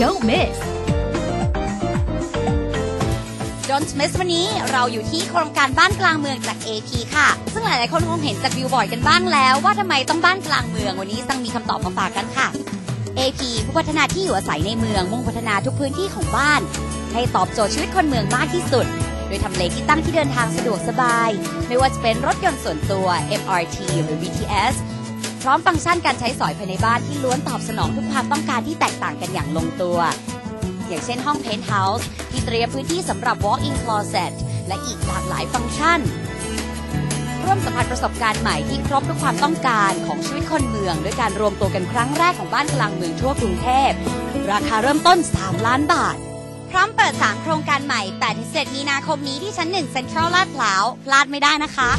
Don't miss Don't Miss วันนี้เราอยู่ที่โครงการบ้านกลางเมืองจาก AP ค่ะ ซึ่งหลายๆคนคงเห็นจากวิวบอร์ดกันบ้างแล้ว ว่าทำไมต้องบ้านกลางเมืองวันนี้ตั้งมีคำตอบมาฝากกันค่ะ AP ผู้พัฒนาที่อยู่อาศัยในเมือง มุ่งพัฒนาทุกพื้นที่ของบ้าน ให้ตอบโจทย์ชีวิตคนเมืองมากที่สุด โดยทำเลที่ตั้งที่เดินทางสะดวกสบาย ไม่ว่าจะเป็นรถยนต์ส่วนตัว MRT หรือ BTS พร้อมฟังก์ชันการใช้สอยภายในบ้านที่ล้วนตอบสนองทุกความต้องการที่แตกต่างกันอย่างลงตัว อย่างเช่นห้องเพนท์เฮาส์ที่เตรียมพื้นที่สำหรับ walk-in closet และอีกหลากหลายฟังก์ชัน ร่วมสัมผัสประสบการณ์ใหม่ที่ครบทุกความต้องการของชีวิตคนเมือง ด้วยการรวมตัวกันครั้งแรกของบ้านกลางเมืองทั่วกรุงเทพ ราคาเริ่มต้น 3 ล้านบาท พร้อมเปิด 3 โครงการใหม่8-7มีนาคมนี้ที่ชั้น1 Central ลาดพร้าว พลาดไม่ได้นะคะ